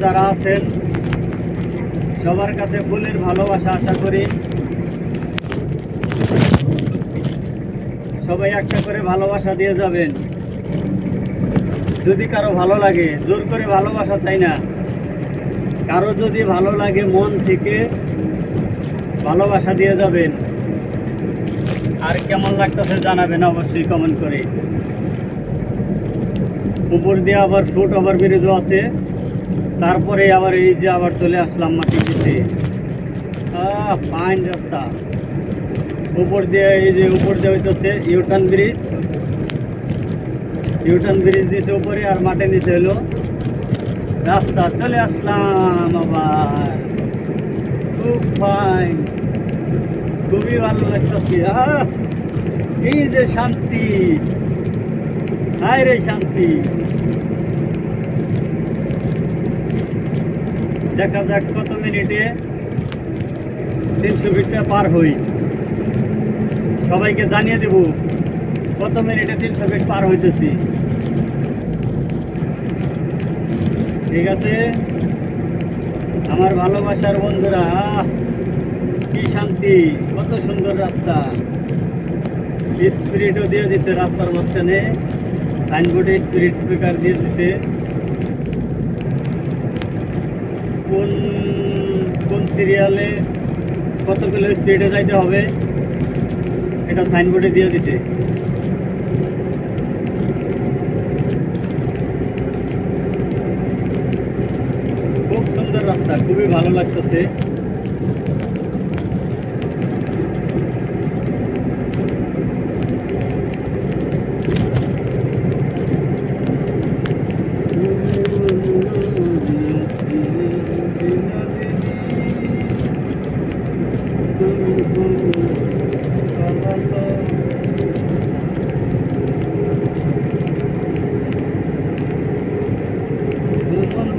যারা আছেন, সবার কাছে ফুলের ভালোবাসা আশা করি। সবাই একটা করে ভালোবাসা দিয়ে যাবেন। যদি কারও ভালো লাগে, জোর করে ভালোবাসা চাই না। কারও যদি ভালো লাগে, মন থেকে ভালোবাসা দিয়ে যাবেন। আর কেমন লাগতেছে জানাবেন অবশ্যই কমেন্ট করে। উপর দিয়ে আবার ফুট ওভার ব্রিজও আছে। তারপরে আবার এই যে আবার চলে আসলাম মাটি পিছিয়ে ফাইন রাস্তা। উপর দিয়ে এই যে উপর দিয়ে হইতেছে ইউটার্ন ব্রিজ ইউটার্ন ব্রিজ দিয়েছে উপরে আর মাঠে নিচে হলো রাস্তা, চলে আসলাম আবার। খুব ফাইন খুবই ভালো লাগতেছে। এই যে শান্তি। হায় রে শান্তি। দেখা যাক কত মিনিটে তিনশো ফিটটা পার হই। সবাইকে জানিয়ে দেব কত মিনিটে তিনশো ফিট পার হইতেছি। ঠিক আছে? আমার ভালোবাসার বন্ধুরা কি শান্তি, কত সুন্দর রাস্তা। স্পিরিটও দিয়ে দিচ্ছে রাস্তার মাঝখানে। সাইনবোর্ডে স্পিরিট স্পিকার দিয়ে দিছে। কোন কোন সিরিয়ালে কত কিলো স্পিডে যাইতে হবে, এটা সাইনবোর্ডে দিয়ে দিছে। খুব সুন্দর রাস্তা, খুবই ভালো লাগতেছে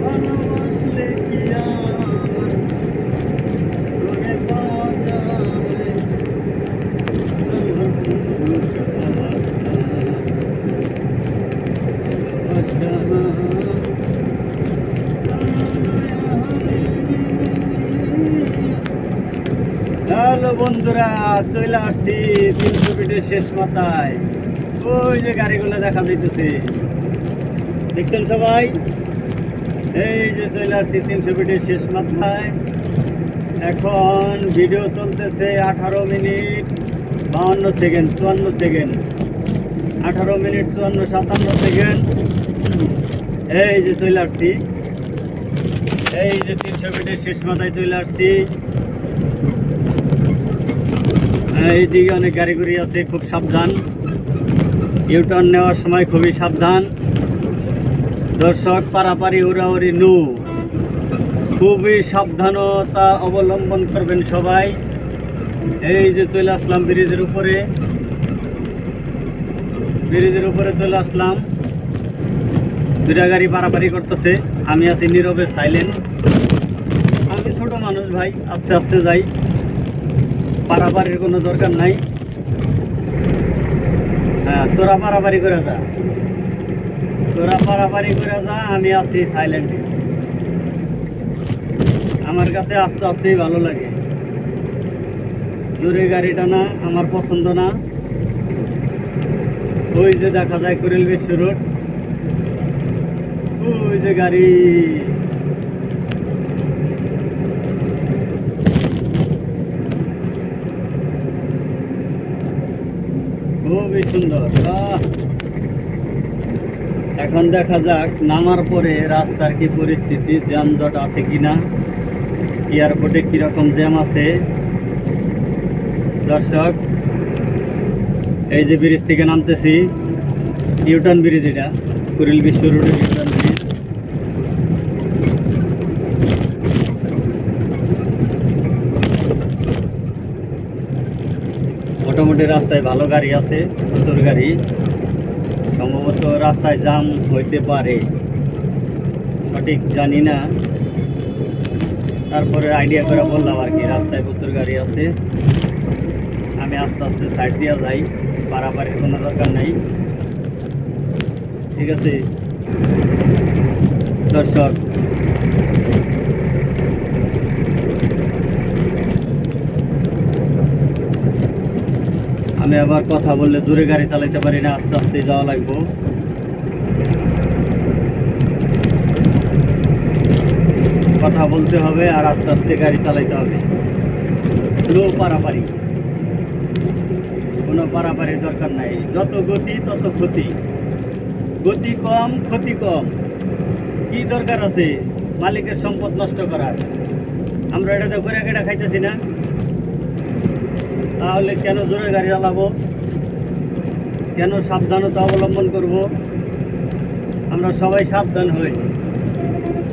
ভালোবাসলে কি আর তোরে পাওয়া যায় হ্যালো বন্ধুরা, চলে আসছি তিনশো ফিটের শেষ মাথায়। ওই যে গাড়িগুলো দেখা যাইতেছে। দেখছেন সবাই? এই যে চলে আসছি তিনশো ফিটের শেষ মাথায়। এখন ভিডিও চলতেছে আঠারো মিনিট বাউন্ন সেকেন্ড চুয়ান্ন সেকেন্ড আঠারো মিনিট, চুয়ান্ন, সাতান্ন সেকেন্ড এই যে চলে আসছি। এই যে তিনশো ফিটের শেষ মাথায় চলে আসছি। এইদিকে অনেক গাড়ি গুড়ি আছে, খুব সাবধান। ইউটার্ন নেওয়ার সময় খুবই সাবধান। দর্শক, পারাপারি, উড়াউড়ি, নু। খুবই সাবধানতা অবলম্বন করবেন সবাই। এই যে চলে আসলাম ব্রিজের উপরে। ব্রিজের উপরে চলে আসলাম। দুটা গাড়ি পারাপারি করতেছে। আমি আছি নীরবে সাইলেন্ট আমি ছোট মানুষ ভাই, আস্তে আস্তে যাই। পারাপারির কোনো দরকার নাই। হ্যাঁ তোরা পারাপারি করে যা। তোরা পারাপারি করে যা, আমি আছি সাইলেন্ট আমার কাছে আস্তে আস্তেই ভালো লাগে। জোরে গাড়িটা না, আমার পছন্দ না। ওই যে দেখা যায় কুড়িল বিশ্ব রোড, ওই যে গাড়ি। খুবই সুন্দর। এখন দেখা যাক, নামার পরে রাস্তার কি পরিস্থিতি যানজট আছে কিনা এয়ারপোর্টে কীরকম জ্যাম আছে। দর্শক, এই যে ব্রিজ থেকে নামতেছি ইউটার্ন ব্রিজ এটা কুরিল বিশ্ব রোডের ইউটার্ন ব্রিজ মোটামুটি রাস্তায় ভালো গাড়ি আছে, প্রচুর গাড়ি। সম্ভবত রাস্তায় জাম হইতে পারে। সঠিক জানি না। তারপরে আইডিয়া করে বললাম আর কি, রাস্তায় প্রচুর গাড়ি আছে। আমি আস্তে আস্তে সাইড দিয়ে যাই পারাপারের কোনো দরকার নেই। ঠিক আছে? দর্শক আমি আবার কথা বললে দূরে গাড়ি চালাইতে পারি না, আস্তে আস্তে যাওয়া লাগবো। কথা বলতে হবে আর আস্তে আস্তে গাড়ি চালাইতে হবে। লো পারাপারি। কোনো পারাপারির দরকার নাই। যত গতি, তত ক্ষতি। গতি কম, ক্ষতি কম। কি দরকার আছে? মালিকের সম্পদ নষ্ট করার। আমরা এটাতে ঘুরে কেটে খাইতেছি না। তাহলে কেন জোরে গাড়ি চালাবো? কেন সাবধানতা অবলম্বন করব? আমরা সবাই সাবধান হই।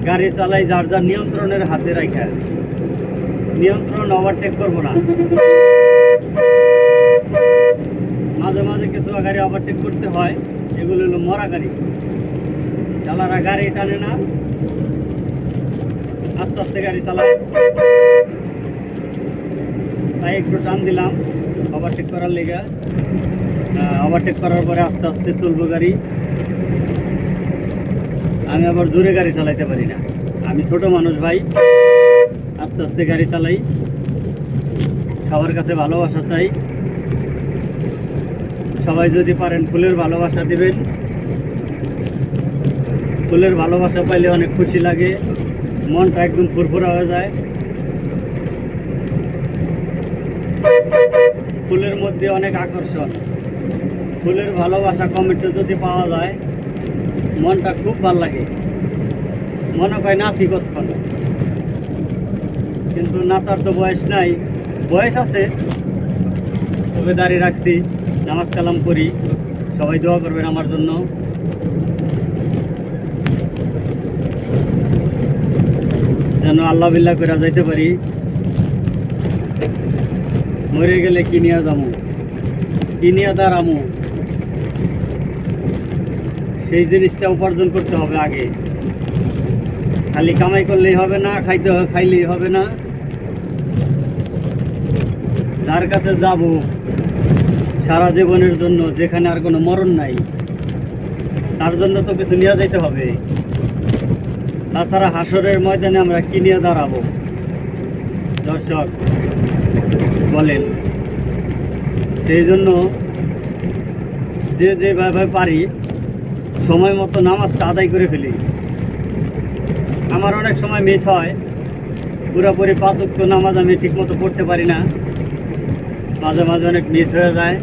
গাড়ি চালাই যার যার নিয়ন্ত্রণের হাতে রাখা নিয়ন্ত্রণ ওভারটেক করব না। মাঝে মাঝে কিছু গাড়ি ওভারটেক করতে হয়। এগুলো হলো মরা গাড়ি। চালারা গাড়ি টানে না। আস্তে আস্তে গাড়ি চালায়। তাই একটু টান দিলাম। ওভারটেক করার লেগে। ওভারটেক করার পরে আস্তে আস্তে চলবো গাড়ি। আমি আবার দূরে গাড়ি চালাইতে পারি না। আমি ছোট মানুষ ভাই। আস্তে আস্তে গাড়ি চালাই। সবার কাছে ভালোবাসা চাই। সবাই যদি পারেন ফুলের ভালোবাসা দিবেন। ফুলের ভালোবাসা পাইলে অনেক খুশি লাগে। মনটা একদম ফুরফুরা হয়ে যায়। ফুলের মধ্যে অনেক আকর্ষণ। ফুলের ভালোবাসা কমেন্টে যদি পাওয়া যায়, মনটা খুব ভালো লাগে। মনে হয় নাচি কতক্ষণ? কিন্তু নাচার তো বয়স নাই। বয়স আছে। তবে দাঁড়িয়ে রাখছি। নামাজ কালাম করি। সবাই দোয়া করবেন আমার জন্য। যেন আল্লাহ বিল্লাহ করে যাইতে পারি। মরে গেলে কিনিয়া যাব কিনিয়া দাঁড়ামো সেই জিনিসটা উপার্জন করতে হবে আগে। খালি কামাই করলেই হবে না, খাইতে খাইলেই হবে না। যার কাছে যাব, সারা জীবনের জন্য যেখানে আর কোনো মরণ নাই, তার জন্য তো কিছু নিয়ে যেতে হবে। তাছাড়া হাসরের ময়দানে আমরা কি নিয়ে দাঁড়াবো দর্শক বলেন, সেই জন্য যে যেভাবে পারি, সময় মতো নামাজটা আদায় করে ফেলি। আমার অনেক সময় মিস হয়। পুরোপুরি পাঁচ উক্ত নামাজ আমি ঠিকমতো পড়তে পারি না। মাঝে মাঝে অনেক মিস হয়ে যায়।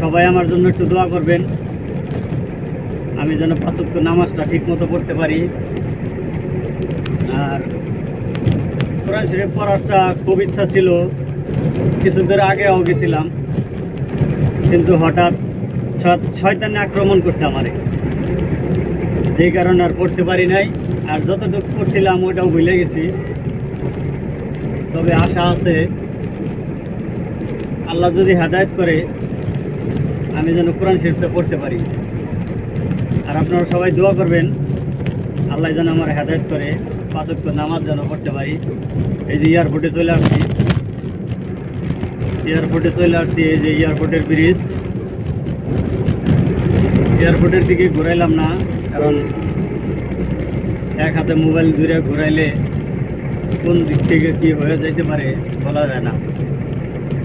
সবাই আমার জন্য একটু দোয়া করবেন। আমি যেন পাঁচ উক্ত নামাজটা ঠিকমতো পড়তে পারি। আর কোরআন শরীফ পড়াটা খুব ইচ্ছা ছিল। কিছুদিন আগেও গেছিলাম। কিন্তু হঠাৎ শয়তানে আক্রমণ করছে আমারে। যেই কারণে আর পড়তে পারি নাই। আর যতটুকু পড়ছিলাম ওটাও ভুলে গেছি। তবে আশা আছে, আল্লাহ যদি হেদায়ত করে, আমি যেন কোরআন শরীফটা পড়তে পারি। আর আপনারা সবাই দোয়া করবেন, আল্লাহ যেন আমার হেদায়ত করে। পাঁচক্য নামাজ যেন পড়তে পারি। এই যে এয়ারপোর্টে চলে আসছি। এয়ারপোর্টে চলে আসছি, এই যে এয়ারপোর্টের ব্রিজ এয়ারপোর্টের দিকে ঘুরাইলাম না, কারণ এক হাতে মোবাইল ধরে ঘুরাইলে কোন দিক থেকে কি হয়ে যাইতে পারে বলা যায় না।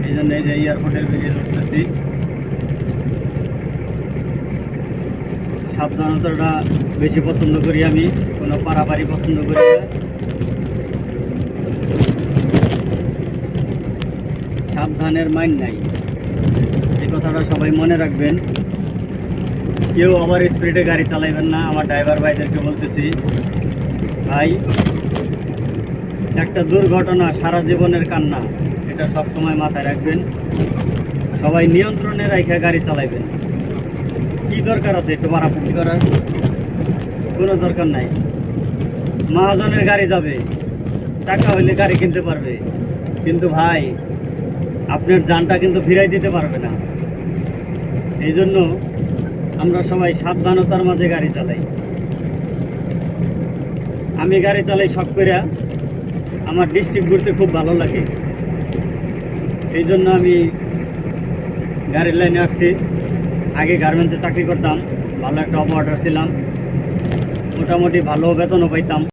এই জন্য এই যে এয়ারপোর্টের ব্রিজ উঠতেছি। সাবধানতাটা বেশি পছন্দ করি আমি। কোনো পারাপারি পছন্দ করি। সাবধানের মাইন নাই। এই কথাটা সবাই মনে রাখবেন। কেউ আবার স্পিডে গাড়ি চালাইবেন না, আমার ড্রাইভার ভাইদেরকে বলতেছি। ভাই, একটা দুর্ঘটনা সারা জীবনের কান্না, এটা সব সময় মাথায় রাখবেন। সবাই নিয়ন্ত্রণে রেখে গাড়ি চালাইবেন। কি দরকার আছে একটু মারাপুটি করার? কোনো দরকার নাই। মহাজনের গাড়ি যাবে। টাকা হইলে গাড়ি কিনতে পারবে। কিন্তু ভাই, আপনার যানটা কিন্তু ফিরাই দিতে পারবে না। এই জন্য আমরা সবাই সাবধানতার মাঝে গাড়ি চালাই। আমি গাড়ি চালাই শখ করে আমার ডিস্ট্রিক্ট ঘুরতে খুব ভালো লাগে। এই জন্য আমি গাড়ির লাইনে আসছি। আগে গার্মেন্টসে চাকরি করতাম, ভালো একটা অপারেটর ছিলাম। মোটামুটি ভালো বেতনও পাইতাম।